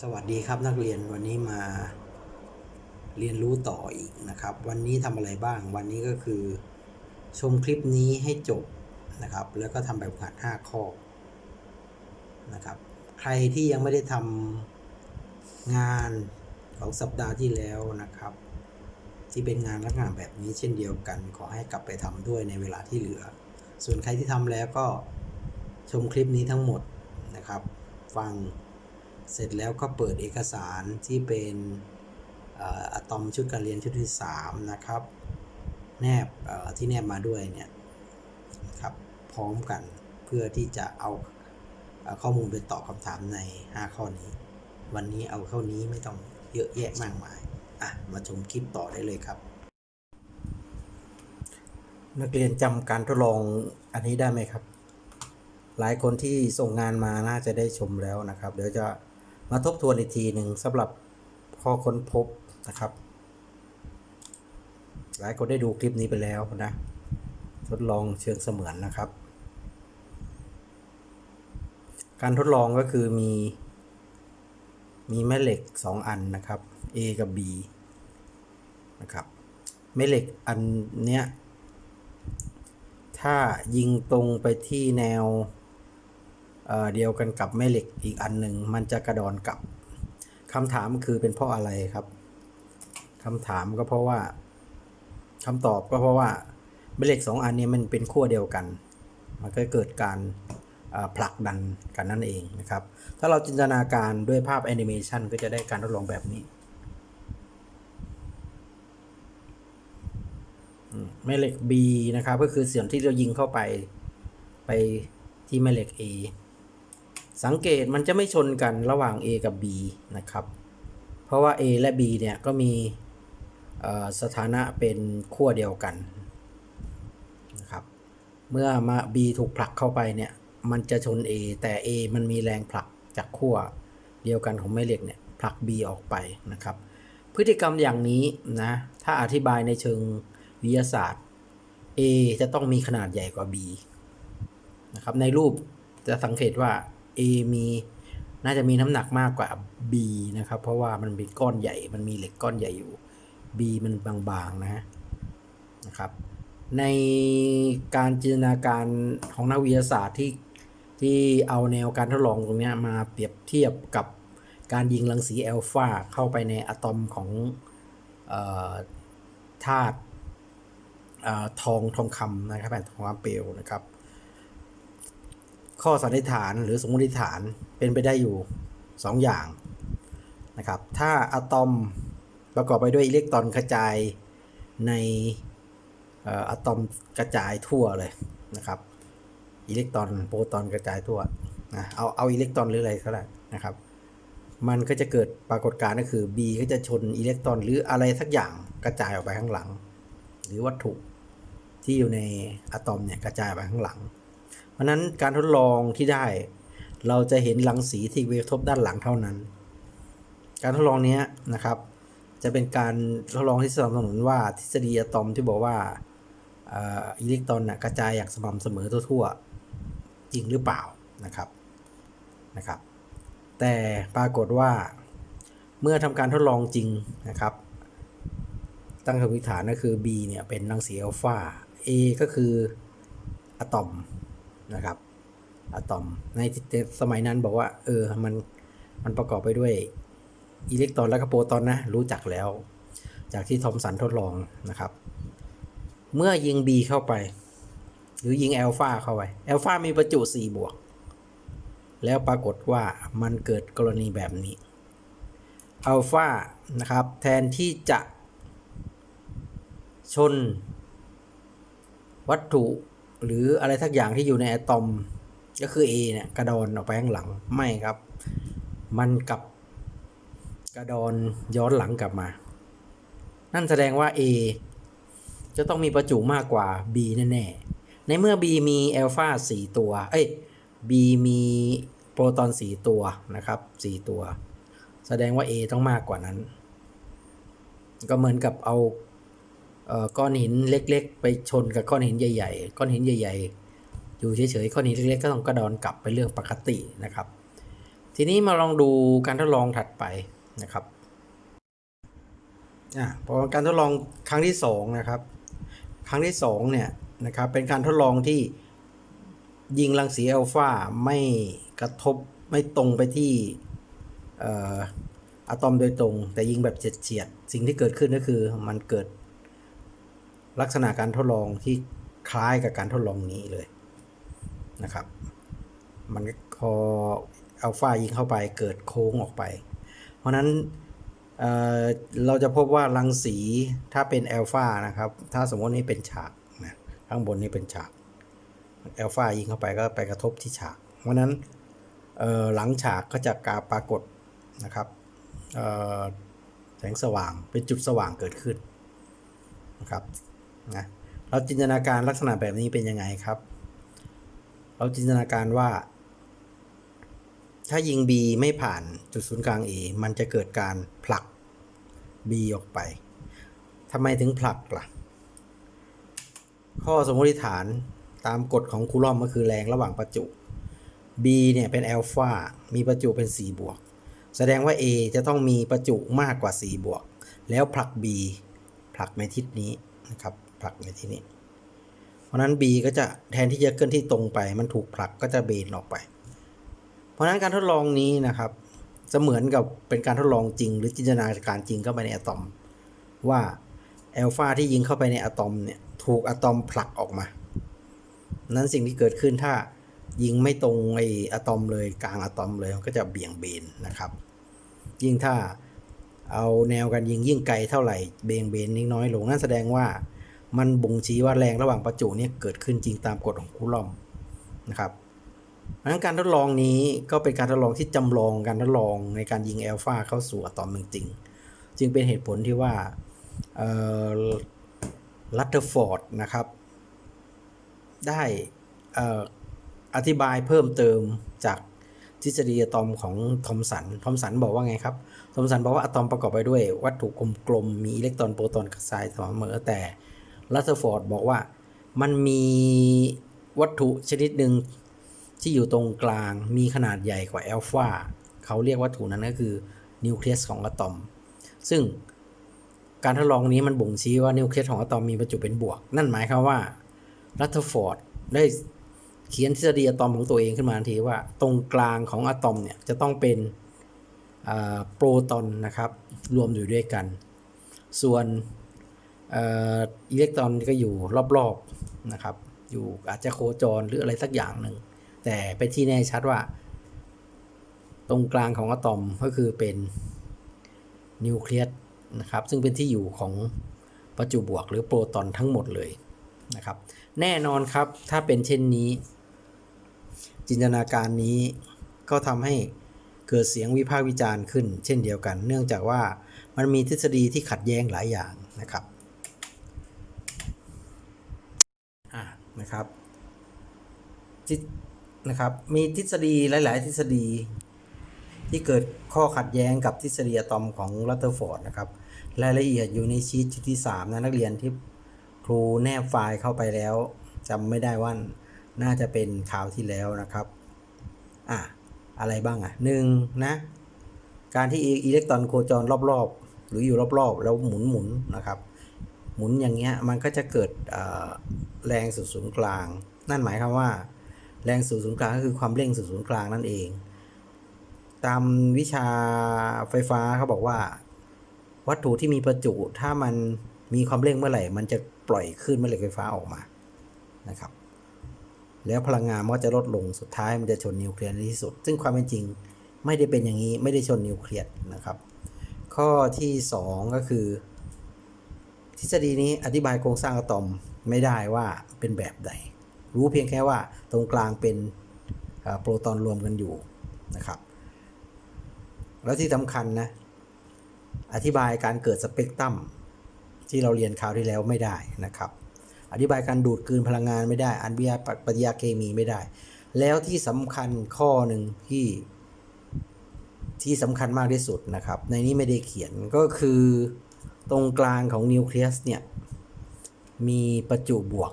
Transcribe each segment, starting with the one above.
สวัสดีครับนักเรียนวันนี้มาเรียนรู้ต่ออีกนะครับ วันนี้ทำอะไรบ้าง วันนี้ก็คือชมคลิปนี้ให้จบนะครับ แล้วก็ทำแบบฝึกหัด5ข้อนะครับ ใครที่ยังไม่ได้ทำงานของสัปดาห์ที่แล้วนะครับ ที่เป็นงานลักษณะแบบนี้เช่นเดียวกัน ขอให้กลับไปทำด้วยในเวลาที่เหลือ ส่วนใครที่ทำแล้วก็ชมคลิปนี้ทั้งหมดนะครับ ฟัง เสร็จแล้วก็เปิดเอกสารที่เป็นอะตอมชุดการเรียนชุดที่ 3 นะครับ แนบที่แนบมาด้วยเนี่ยครับพร้อมกันเพื่อที่จะเอาข้อมูลไปตอบคำถามใน 5 ข้อนี้ วันนี้เอาเท่านี้ไม่ต้องเยอะแยะมากมายอะมาชมคลิปต่อได้เลยครับ นักเรียนจำการทดลองอันนี้ได้ไหมครับ หลายคนที่ส่งงานมาน่าจะได้ชมแล้วนะครับ เดี๋ยวจะ มาทบทวนอีกทีหนึ่งสำหรับข้อค้นพบนะครับ หลายคนได้ดูคลิปนี้ไปแล้วนะ ทดลองเชิงเสมือนนะครับ การทดลองก็คือมี มีแม่เหล็ก 2 อันนะครับ A กับ B นะครับ แม่เหล็กอันเนี้ย ถ้ายิงตรงไปที่แนว เดียวกันกับแม่เหล็กอีกอันหนึ่งมันจะกระดอนกลับคำถามคือเป็นเพราะอะไรครับคำถามก็เพราะว่าคำตอบก็เพราะว่าแม่เหล็กสองอันนี้มันเป็นขั้วเดียวกัน มันก็เกิดการผลักดันกันนั่นเองนะครับ ถ้าเราจินตนาการด้วยภาพแอนิเมชันก็จะได้การทดลองแบบนี้แม่เหล็ก B นะครับ ก็คือเส่วนที่เรายิงเข้าไปไปที่แม่เหล็ก A สังเกตมันจะไม่ชนกันระหว่าง A กับ B นะครับ เพราะว่า A และ B เนี่ยก็มีสถานะเป็นขั้วเดียวกันนะครับ เมื่อมา B ถูกผลักเข้าไปเนี่ยมันจะชน A แต่ A มันมีแรงผลักจากขั้วเดียวกันของแม่เหล็กเนี่ยผลัก B ออกไปนะครับ พฤติกรรมอย่างนี้นะถ้าอธิบายในเชิงวิทยาศาสตร์ A จะต้องมีขนาดใหญ่กว่า B นะครับในรูปจะสังเกตว่า A มีน่าจะมีน้ำหนักมากกว่า B นะครับ เพราะว่ามันเป็นก้อนใหญ่ มันมีเหล็กก้อนใหญ่อยู่ B มันบางๆนะนะครับ ในการจินตนาการของนักวิทยาศาสตร์ที่ที่เอาแนวการทดลองตรงนี้มาเปรียบเทียบกับการยิงรังสีอัลฟาเข้าไปในอะตอมของธาตุทองทองคำนะครับแผ่นทองคำเปลวนะครับ ข้อสันนิษฐานหรือสมมติฐานเป็นไปได้อยู่ 2 อย่างนะครับ ถ้าอะตอมประกอบไปด้วยอิเล็กตรอนกระจายในเอ่ออะตอมกระจายทั่วเลยนะครับ อิเล็กตรอนโปรตอนกระจายทั่วนะเอาเอาอิเล็กตรอนหรืออะไรก็ได้นะครับ มันก็จะเกิดปรากฏการณ์ก็คือ B ก็จะชนอิเล็กตรอนหรืออะไรสักอย่างกระจายออกไปข้างหลัง หรือวัตถุที่อยู่ในอะตอมเนี่ยกระจายไปข้างหลัง เพราะนั้นการทดลองที่ได้ เราจะเห็นรังสีที่กระทบด้านหลังเท่านั้น การทดลองนี้นะครับ จะเป็นการทดลองที่สนับสนุนว่าทฤษฎีอะตอมที่บอกว่าอิเล็กตรอนกระจายอย่างสม่ำเสมอทั่วๆจริงหรือเปล่านะครับนะครับ แต่ปรากฏว่าเมื่อทำการทดลองจริงนะครับ ตั้งสมมติฐานก็คือ B เนี่ยเป็นรังสีอัลฟา A ก็คืออะตอม นะครับอะตอมในสมัยนั้นบอกว่า เออมันมันประกอบไปด้วยอิเล็กตรอนและก็โปรตอนนะ รู้จักแล้ว จากที่ทอมสันทดลองนะครับ เมื่อยิง B เข้าไป หรือยิงแอลฟาเข้าไปแอลฟามีประจุ 4 บวก แล้วปรากฏว่ามันเกิดกรณีแบบนี้อัลฟานะครับ แทนที่จะชน วัตถุ หรืออะไรทักอย่างที่อยู่ในอะตอมก็คือ A เนี่ยกระดอนออกไปข้างหลังไม่ครับ มันกลับกระดอนย้อนหลังกลับมา นั่นแสดงว่า A จะต้องมีประจุมากกว่า B แน่ๆ ในเมื่อ B มีอัลฟา4ตัว เอ้ย B มีโปรตอน4ตัวนะครับ4ตัว แสดงว่า A ต้องมากกว่านั้น ก็เหมือนกับเอา ก้อนหินเล็ก ๆ ไปชนกับก้อนหินใหญ่ ๆ ก้อนหินใหญ่ ๆ อยู่เฉยๆก้อนหินเล็กๆก็ต้องกระดอนกลับไปเรื่องปกตินะครับ ทีนี้มาลองดูการทดลองถัดไปนะครับอะพอการทดลองครั้งที่สองนะครับ ครั้งที่สองเนี่ยนะครับเป็นการทดลองที่ยิงรังสีอัลฟาไม่กระทบไม่ตรงไปที่อะตอมโดยตรง แต่ยิงแบบเฉียดๆสิ่งที่เกิดขึ้นก็คือมันเกิด ลักษณะการทดลองที่คล้ายกับการทดลองนี้เลยนะครับ มันพออัลฟายิงเข้าไปเกิดโค้งออกไป เพราะนั้นเเราจะพบว่ารังสีถ้าเป็นอัลฟานะครับ ถ้าสมมตินี่เป็นฉากนะข้างบนนี่เป็นฉากอัลฟายิงเข้าไปก็ไปกระทบที่ฉาก เพราะนั้นหลังฉากก็จะกาปรากฏนะครับแสงสว่างเป็นจุดสว่างเกิดขึ้นนะครับ นะเราจินตนาการลักษณะแบบนี้เป็นยังไงครับ เราจินตนาการว่า ถ้ายิง B ไม่ผ่านจุดศูนย์กลาง A มันจะเกิดการผลัก B ออกไปทำไมถึงผลักล่ะ ข้อสมมติฐานตามกฎของคูลอมก็คือแรงระหว่างประจุ B เนี่ยเป็นอัลฟามีประจุเป็น 4 บวก แสดงว่า A จะต้องมีประจุมากกว่า 4 บวก แล้วผลัก B ผลักในทิศนี้นะครับ ผลักในที่นี้ เพราะนั้น B ก็จะแทนที่จะเคลื่อนที่ตรงไป มันถูกผลักก็จะเบนออกไป เพราะนั้นการทดลองนี้นะครับจะเหมือนกับเป็นการทดลองจริง หรือจินตนาการจริงเข้าไปในอะตอม ว่าอัลฟาที่ยิงเข้าไปในอะตอมเนี่ยถูกอะตอมผลักออกมา นั้นสิ่งที่เกิดขึ้นถ้ายิงไม่ตรงไออะตอมเลยกลางอะตอมเลยมันก็จะเบี่ยงเบนนะครับ ยิ่งถ้าเอาแนวการยิงยิ่งไกลเท่าไหร่เบี่ยงเบนนิดน้อยลงนั่นแสดงว่า มันบ่งชี้ว่าแรงระหว่างประจุเนี่ยเกิดขึ้นจริงตามกฎของคูลอมนะครับเพราะฉะนั้นการทดลองนี้ก็เป็นการทดลองที่จำลองการทดลองในการยิงแอลฟาเข้าสู่อะตอมจริงๆจึงเป็นเหตุผลที่ว่าลัตเทอร์ฟอร์ดนะครับ ได้อออธิบายเพิ่มเติมจากทฤษฎีอะตอมของทอมสัน ทอมสันบอกว่าไงครับ ทอมสันบอกว่าอะตอมประกอบไปด้วย วัตถุกลมๆ มีอิเล็กตรอนโปรตอนกับทรายเสมอแต่ ลัตเทอร์ฟอร์ดบอกว่ามันมีวัตถุชนิดหนึ่งที่อยู่ตรงกลางมีขนาดใหญ่กว่าอัลฟาเขาเรียกวัตถุนั้นก็คือนิวเคลียสของอะตอม ซึ่งการทดลองนี้มันบ่งชี้ว่านิวเคลียสของอะตอมมีประจุเป็นบวก นั่นหมายความว่ารัตเทอร์ฟอร์ดได้เขียนทฤษฎีอะตอมของตัวเองขึ้นมาทันทีว่า ตรงกลางของอะตอมเนี่ยจะต้องเป็นโปรตอนนะครับ รวมอยู่ด้วยกัน ส่วน อิเล็กตรอนก็อยู่รอบๆนะครับ อยู่อาจจะโคจรหรืออะไรสักอย่างหนึ่ง แต่เป็นที่แน่ชัดว่า ตรงกลางของอะตอมก็คือเป็นนิวเคลียสนะครับ ซึ่งเป็นที่อยู่ของประจุบวกหรือโปรตอนทั้งหมดเลยนะครับ แน่นอนครับถ้าเป็นเช่นนี้ จินตนาการนี้ก็ทำให้เกิดเสียงวิพากษ์วิจารณ์ขึ้น เช่นเดียวกัน เนื่องจากว่ามันมีทฤษฎีที่ขัดแย้งหลายอย่างนะครับอะ นะครับจินะครับมีทฤษฎีหลาย ๆ ทฤษฎีที่เกิดข้อขัดแย้งกับทฤษฎีอะตอมของรัตเทอร์ฟอร์ดนะครับรายละเอียดอยู่ในชีตชุดที่ 3 นะนักเรียนที่ครูแนบไฟล์เข้าไปแล้วจำไม่ได้ว่าน่าจะเป็นข่าวที่แล้วนะครับอะอะไรบ้างอะหนึ่งนะการที่อิเล็กตรอนโคจรรอบ ๆ หรืออยู่รอบ ๆ แล้วหมุน ๆ นะครับ หมุนอย่างเงี้ยมันก็จะเกิดแรงสู่ศูนย์กลาง นั่นหมายความว่า แรงสู่ศูนย์กลางก็คือความเร่งสู่ศูนย์กลางนั่นเอง ตามวิชาไฟฟ้าเขาบอกว่า วัตถุที่มีประจุถ้ามันมีความเร่งเมื่อไหร่ มันจะปล่อยคลื่นแม่เหล็กไฟฟ้าออกมานะครับ แล้วพลังงานมันก็จะลดลงสุดท้ายมันจะชนนิวเคลียร์ในที่สุด ซึ่งความเป็นจริงไม่ได้เป็นอย่างนี้ไม่ได้ชนนิวเคลียร์นะครับ ข้อที่ 2 ก็คือ ทฤษฎีนี้อธิบายโครงสร้างอะตอมไม่ได้ว่าเป็นแบบใด รู้เพียงแค่ว่าตรงกลางเป็นโปรตอนรวมกันอยู่นะครับ แล้วที่สำคัญนะ อธิบายการเกิดสเปกตรัมที่เราเรียนคราวที่แล้วไม่ได้นะครับ อธิบายการดูดกลืนพลังงานไม่ได้อันวิยาปฏิกิริยาเคมีไม่ได้ แล้วที่สำคัญข้อหนึ่งที่ที่สำคัญมากที่สุดนะครับ ในนี้ไม่ได้เขียนก็คือ ตรงกลางของนิวเคลียสเนี่ยมีประจุบวก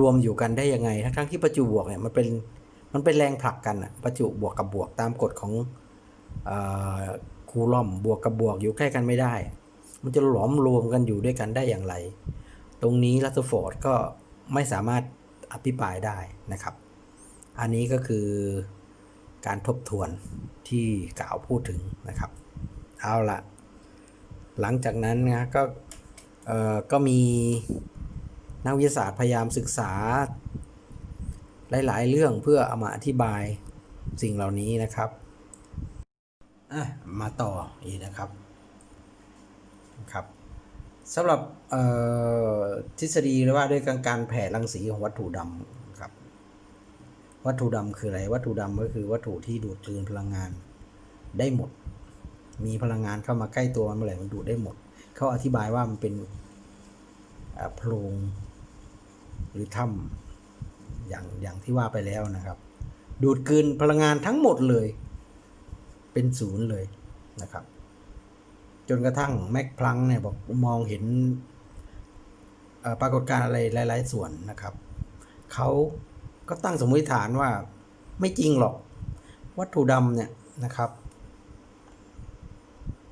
รวมอยู่กันได้ยังไง ทั้งที่ประจุบวกเนี่ยมันเป็นมันเป็นแรงผลักกันอะประจุบวกกับบวกตามกฎของอ่อคูลอมบวกกับบวกอยู่ใกล้กันไม่ได้ มันจะหลอมรวมกันอยู่ด้วยกันได้อย่างไร ตรงนี้รัตฟอร์ดก็ไม่สามารถอภิปรายได้นะครับ อันนี้ก็คือการทบทวนที่กล่าวพูดถึงนะครับ เอาละ หลังจากนั้นนะก็เอ่อก็มีนักวิทยาศาสตร์พยายามศึกษา หลาย ๆ เรื่องเพื่อเอามาอธิบายสิ่งเหล่านี้นะครับมาต่ออีกนะครับครับสำหรับทฤษฎีว่าด้วยการการแผ่รังสีของวัตถุดำครับ วัตถุดำคืออะไร วัตถุดำก็คือวัตถุที่ดูดกลืนพลังงานได้หมด มีพลังงานเข้ามาใกล้ตัวมันเมื่อไหร่มันดูดได้หมด เขาอธิบายว่ามันเป็นโพรงหรือถ้ำอย่างอย่างที่ว่าไปแล้วนะครับ ดูดกืนพลังงานทั้งหมดเลย เป็นศูนย์เลยนะครับ จนกระทั่งแม็กพลังเนี่ยบอกมองเห็นปรากฏการณ์อะไรหลาย ๆ ส่วนนะครับ เขาก็ตั้งสมมติฐานว่าไม่จริงหรอกวัตถุดำเนี่ยนะครับ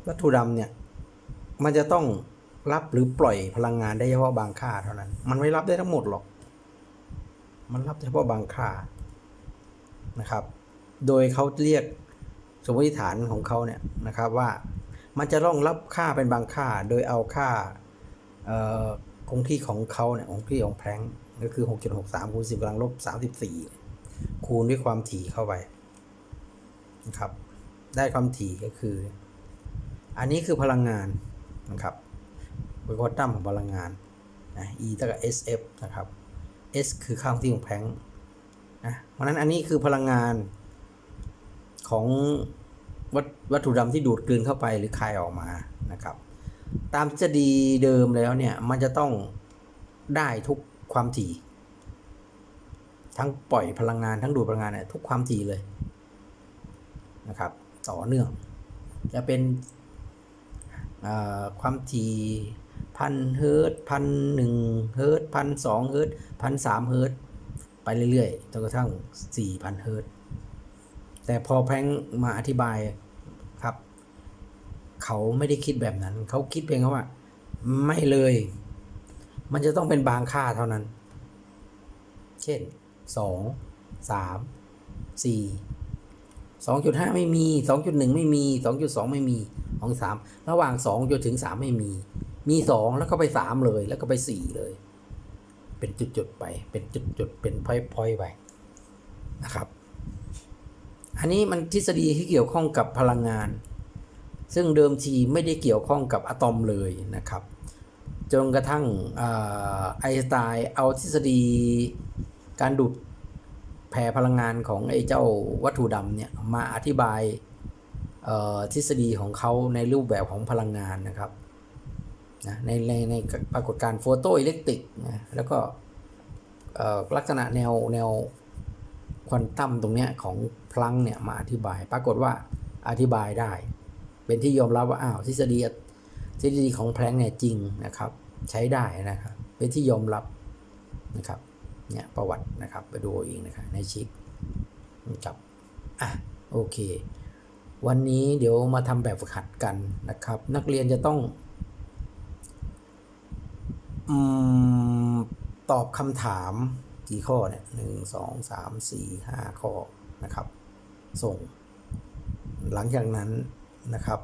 วัตถุดำเนี่ย มันจะต้องรับหรือปล่อยพลังงานได้เฉพาะบางค่าเท่านั้น มันไม่รับได้ทั้งหมดหรอก มันรับเฉพาะบางค่านะครับ โดยเขาเรียกสมมติฐานของเขาเนี่ยนะครับว่ามันจะต้องรับค่าเป็นบางค่า โดยเอาค่าคงที่ของเขาเนี่ยคงที่ของแพลงก์ก็คือ 6.63คูณ10กำลังลบ34 คูณด้วยความถี่เข้าไปนะครับ ได้ความถี่ก็คือ อันนี้คือพลังงานนะครับเป็นควอตัมของพลังงานนะ E เท่ากับ SF นะครับ S คือค่าคงที่ของแพลงนะเพราะนั้นอันนี้คือพลังงานของวัตวัตถุดำที่ดูดกลืนเข้าไปหรือคายออกมานะครับ ตามทฤษฎีเดิมแล้วเนี่ย มันจะต้องได้ทุกความถี่ ทั้งปล่อยพลังงานทั้งดูดพลังงานเนี่ยทุกความถี่เลยนะครับ ต่อเนื่อง จะเป็น ความถี่พันเฮิร์ตพันหนึ่งเฮิร์ตพันสองเฮิร์ตพันสามเฮิร์ตไปเรื่อยๆจนกระทั่งสี่พันเฮิร์ตแต่พอแพงมาอธิบายครับ เขาไม่ได้คิดแบบนั้น เขาคิดเพียงว่า ไม่เลย มันจะต้องเป็นบางค่าเท่านั้น เช่นสองสามสี่ 2.5 ไม่มี 2.1 ไม่มี 2.2 ไม่มีของ3ระหว่าง2จนถึง 3 ไม่มี มี 2 แล้วก็ไป 3 เลย แล้วก็ไป 4 เลย เป็นจุดๆไป เป็นจุดๆ เป็นพอยๆไปนะครับ อันนี้มันทฤษฎีที่เกี่ยวข้องกับพลังงาน ซึ่งเดิมทีไม่ได้เกี่ยวข้องกับอะตอมเลยนะครับ จนกระทั่งไอสไตน์เอาทฤษฎีการดูด ผ่พลังงานของไอ้เจ้าวัตถุดำเนี่ยมาอธิบายทฤษฎีของเขาในรูปแบบของพลังงานนะครับนะในในในปรากฏการณ์โฟโตอิเล็กตริกนะแล้วก็ลักษณะแนวแนวควอนตัมตรงเนี้ยของพลังเนี่ยมาอธิบาย ปรากฏว่าอธิบายได้ เป็นที่ยอมรับว่าอ้าวทฤษฎีทฤษฎีของแพลงเนี่ยจริงนะครับ ใช้ได้นะครับ เป็นที่ยอมรับนะครับ เนี่ยประวัตินะครับไปดูเองนะครับในชิปจับอะโอเค วันนี้เดี๋ยวมาทำแบบฝึกหัดกันนะครับ นักเรียนจะต้องอืมตอบคำถามกี่ข้อเนี่ยหนึ่งสองสามสี่ห้าข้อนะครับ ส่ง หลังจากนั้นนะครับ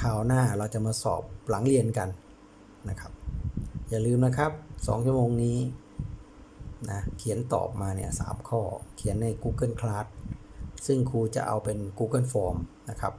คราวหน้าเราจะมาสอบหลังเรียนกันนะครับ อย่าลืมนะครับสองชั่วโมงนี้ นะเขียนตอบมาเนี่ยสามข้อ เขียนใน Google Class ซึ่งครูจะเอาเป็น Google Form นะครับ